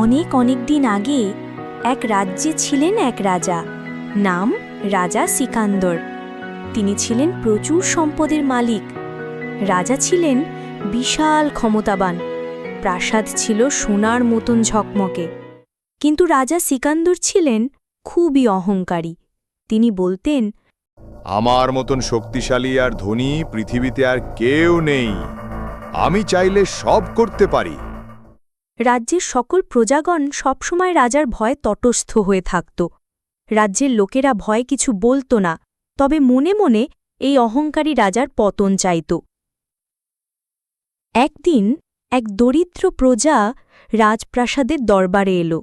অনেক অনেক দিন আগে এক রাজ্যে ছিলেন এক রাজা, নাম রাজা সিকান্দর। তিনি ছিলেন প্রচুর সম্পদের মালিক। রাজা ছিলেন বিশাল ক্ষমতাবান, প্রাসাদ ছিল সোনার মতন ঝকমকে। কিন্তু রাজা সিকান্দর ছিলেন খুবই অহংকারী। তিনি বলতেন, আমার মতন শক্তিশালী আর ধনী পৃথিবীতে আর কেউ নেই। আমি চাইলে সব করতে পারি। রাজ্যের সকল প্রজাগণ সবসময় রাজার ভয়ে তটস্থ হয়ে থাকত। রাজ্যের লোকেরা ভয় কিছু বলতো না, তবে মনে মনে এই অহংকারী রাজার পতন চাইত। একদিন এক দরিদ্র প্রজা রাজপ্রাসাদের দরবারে এলো।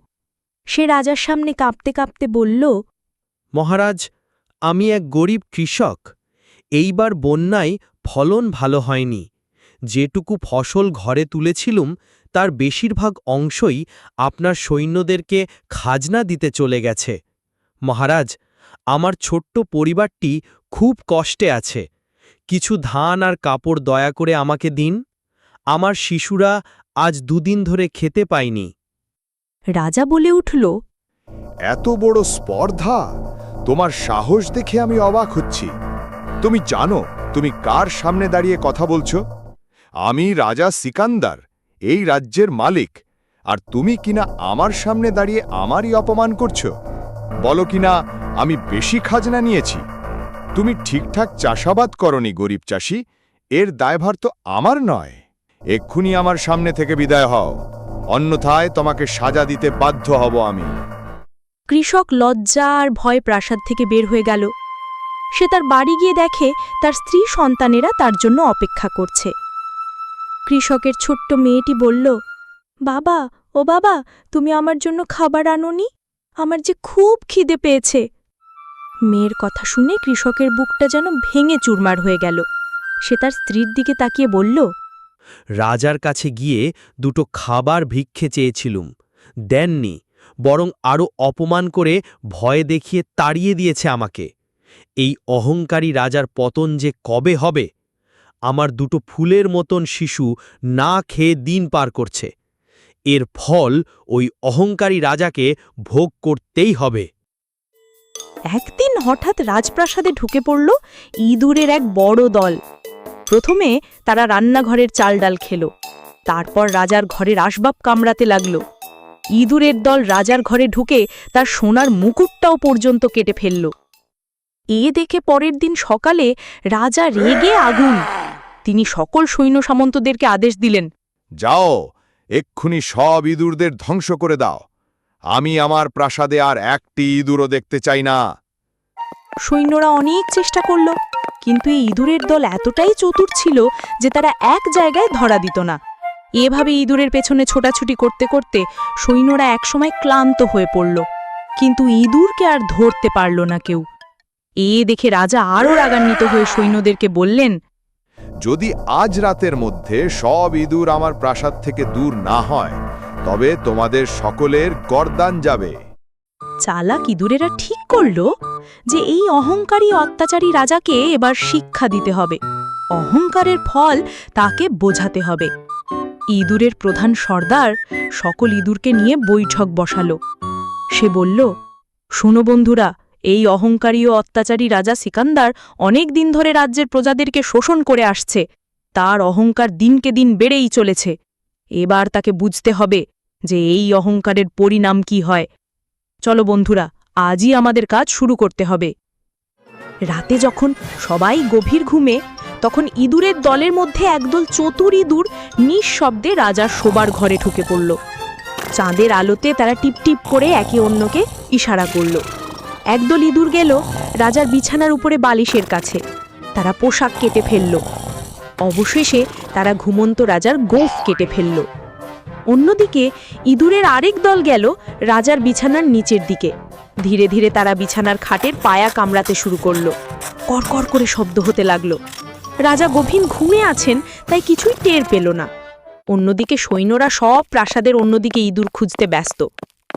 সে রাজার সামনে কাঁপতে কাঁপতে বলল, মহারাজ, আমি এক গরিব কৃষক। এইবার বন্যায় ফলন ভালো হয়নি। যেটুকু ফসল ঘরে তুলেছিলুম তার বেশিরভাগ অংশই আপনার সৈন্যদেরকে খাজনা দিতে চলে গেছে। মহারাজ আমার ছোট্ট পরিবারটি খুব কষ্টে আছে। কিছু ধান আর কাপড় দয়া করে আমাকে দিন। আমার শিশুরা আজ দুদিন ধরে খেতে পায়নি। রাজা বলে উঠল এত বড় স্পর্ধা? তোমার সাহস দেখে আমি অবাক হচ্ছি। তুমি জানো তুমি কার সামনে দাঁড়িয়ে কথা বলছো? আমি রাজা সিকান্দার। এই রাজ্যের মালিক। আর তুমি কিনা আমার সামনে দাঁড়িয়ে আমারই অপমান করছ? বলো কিনা, আমি বেশি খাজনা নিয়েছি। তুমি ঠিকঠাক চাষাবাদ করনি, গরিব চাষি। এর দায়ভার তো আমার নয়। এক্ষুনি আমার সামনে থেকে বিদায় হও। অন্যথায় তোমাকে সাজা দিতে বাধ্য হব আমি। কৃষক লজ্জা আর ভয় প্রাসাদ থেকে বের হয়ে গেল। সে তার বাড়ি গিয়ে দেখে, তার স্ত্রী সন্তানেরা তার জন্য অপেক্ষা করছে। কৃষকের ছোট্ট মেয়েটি বলল, বাবা, ও বাবা, তুমি আমার জন্য খাবার আনোনি? আমার যে খুব খিদে পেয়েছে। মেয়ের কথা শুনে কৃষকের বুকটা যেন ভেঙে চুরমার হয়ে গেল। সে তার স্ত্রীর দিকে তাকিয়ে বলল, রাজার কাছে গিয়ে দুটো খাবার ভিক্ষে চেয়েছিলুম। দেননি, বরং আরও অপমান করে ভয় দেখিয়ে তাড়িয়ে দিয়েছে আমাকে। এই অহংকারী রাজার পতন যে কবে হবে আমার দুটো ফুলের মতন শিশু না খেয়ে দিন পার করছে। এর ফল ওই অহংকারী রাজাকে ভোগ করতেই হবে। একদিন হঠাৎ রাজপ্রাসাদে ঢুকে পড়ল ইঁদুরের এক বড় দল। প্রথমে তারা রান্নাঘরের চাল ডাল খেল। তারপর রাজার ঘরের আসবাব কামড়াতে লাগল। ইঁদুরের দল রাজার ঘরে ঢুকে তার সোনার মুকুটটাও পর্যন্ত কেটে ফেলল। এ দেখে পরের দিন সকালে রাজা রেগে আগুন তিনি সকল সৈন্য সামন্তদেরকে আদেশ দিলেন। যাও এক্ষুনি সব ইঁদুরদের ধ্বংস করে দাও। আমি আমার প্রাসাদে আর একটি ইঁদুরও দেখতে চাই না। সৈন্যরা অনেক চেষ্টা করল কিন্তু এই ইঁদুরের দল এতটাই চতুর ছিল যে তারা এক জায়গায় ধরা দিত না। এভাবে ইঁদুরের পেছনে ছোটাছুটি করতে করতে সৈন্যরা একসময় ক্লান্ত হয়ে পড়ল কিন্তু ইঁদুরকে আর ধরতে পারল না কেউ। এ দেখে রাজা আরও রাগান্বিত হয়ে সৈন্যদেরকে বললেন যদি আজ রাতের মধ্যে সব ইঁদুর আমার প্রাসাদ থেকে দূর না হয়, তবে তোমাদের সকলের গরদান যাবে। চালাক ইঁদুরেরা ঠিক করল যে এই অহংকারী অত্যাচারী রাজাকে এবার শিক্ষা দিতে হবে। অহংকারের ফল তাকে বোঝাতে হবে। ইঁদুরের প্রধান সর্দার সকল ইঁদুরকে নিয়ে বৈঠক বসালো। সে বলল, শোনো বন্ধুরা এই অহংকারী ও অত্যাচারী রাজা সিকান্দার অনেক দিন ধরে রাজ্যের প্রজাদেরকে শোষণ করে আসছে। তার অহংকার দিনকে দিন বেড়েই চলেছে। এবার তাকে বুঝতে হবে যে এই অহংকারের পরিণাম কি হয়। চলো বন্ধুরা, আজই আমাদের কাজ শুরু করতে হবে। রাতে যখন সবাই গভীর ঘুমে, তখন ইঁদুরের দলের মধ্যে একদল চতুর ইঁদুর নিঃশব্দে রাজার শোবার ঘরে ঢুকে পড়ল। চাঁদের আলোতে তারা টিপটিপ করে একে অন্যকে ইশারা করল। একদল ইঁদুর গেল রাজার বিছানার উপরে বালিশের কাছে। তারা পোশাক কেটে ফেলল। অবশেষে তারা ঘুমন্ত রাজার গোফ কেটে ফেলল। অন্যদিকে ইঁদুরের আরেক দল গেল রাজার বিছানার নিচের দিকে। ধীরে ধীরে তারা বিছানার খাটের পায়া কামড়াতে শুরু করল। কড়কড় করে শব্দ হতে লাগল। রাজা গভীর ঘুমে আছেন, তাই কিছুই টের পেল না। অন্যদিকে সৈন্যরা সব প্রাসাদের অন্যদিকে ইঁদুর খুঁজতে ব্যস্ত।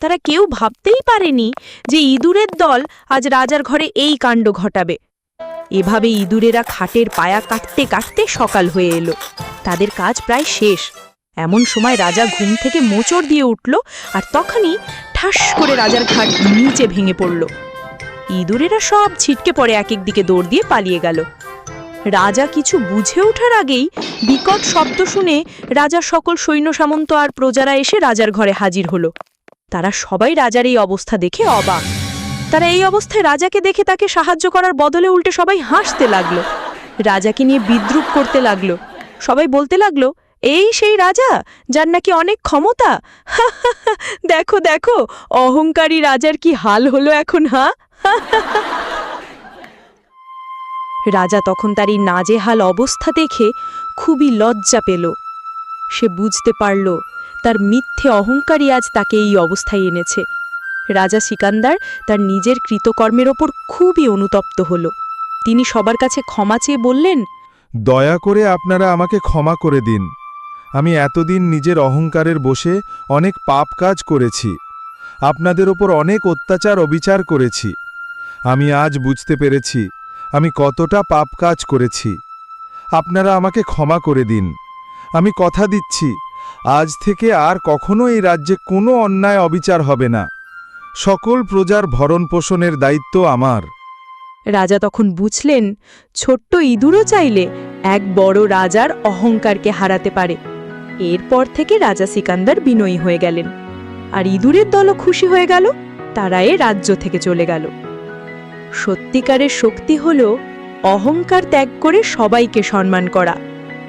তারা কেউ ভাবতেই পারেনি যে ইঁদুরের দল আজ রাজার ঘরে এই কাণ্ড ঘটাবে। এভাবে ইঁদুরেরা খাটের পায়া কাটতে কাটতে সকাল হয়ে এলো। তাদের কাজ প্রায় শেষ। এমন সময় রাজা ঘুম থেকে মোচড় দিয়ে উঠল আর তখনই ঠাস করে রাজার ঘাট নিচে ভেঙে পড়ল। ইঁদুরেরা সব ছিটকে পড়ে এক এক দিকে দৌড় দিয়ে পালিয়ে গেল। রাজা কিছু বুঝে ওঠার আগেই বিকট শব্দ শুনে রাজার সকল সৈন্য সামন্ত আর প্রজারা এসে রাজার ঘরে হাজির হলো। তারা সবাই রাজার এই অবস্থা দেখে অবাক। তারা এই অবস্থায় রাজাকে দেখে তাকে সাহায্য করার বদলে উল্টে সবাই হাসতে লাগল। রাজাকে নিয়ে বিদ্রুপ করতে লাগল। সবাই বলতে লাগল, এই সেই রাজা, যার নাকি অনেক ক্ষমতা? দেখো দেখো, অহংকারী রাজার কি হাল হলো এখন, হা? রাজা তখন তার এই নাজেহাল অবস্থা দেখে খুবই লজ্জা পেল। সে বুঝতে পারল তার মিথ্যে অহংকারই আজ তাকে এই অবস্থায় এনেছে। রাজা সিকান্দার তার নিজের কৃতকর্মের ওপর খুবই অনুতপ্ত হল। তিনি সবার কাছে ক্ষমা চেয়ে বললেন, দয়া করে আপনারা আমাকে ক্ষমা করে দিন। আমি এতদিন নিজের অহংকারের বসে অনেক পাপ কাজ করেছি। আপনাদের ওপর অনেক অত্যাচার, অবিচার করেছি। আমি আজ বুঝতে পেরেছি আমি কতটা পাপ কাজ করেছি। আপনারা আমাকে ক্ষমা করে দিন। আমি কথা দিচ্ছি। আজ থেকে আর কখনো এই রাজ্যে কোনো অন্যায় অবিচার হবে না। সকল প্রজার ভরণ পোষণের দায়িত্ব আমার। রাজা তখন বুঝলেন, ছোট্ট ইঁদুরও চাইলে এক বড় রাজার অহংকারকে হারাতে পারে। এরপর থেকে রাজা সিকান্দার বিনয়ী হয়ে গেলেন। আর ইঁদুরের দলও খুশি হয়ে গেল তারা এ রাজ্য থেকে চলে গেল। সত্যিকারের শক্তি হল অহংকার ত্যাগ করে সবাইকে সম্মান করা।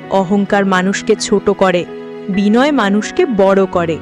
অহংকার মানুষকে ছোট করে। বিনয় মানুষকে বড় করে।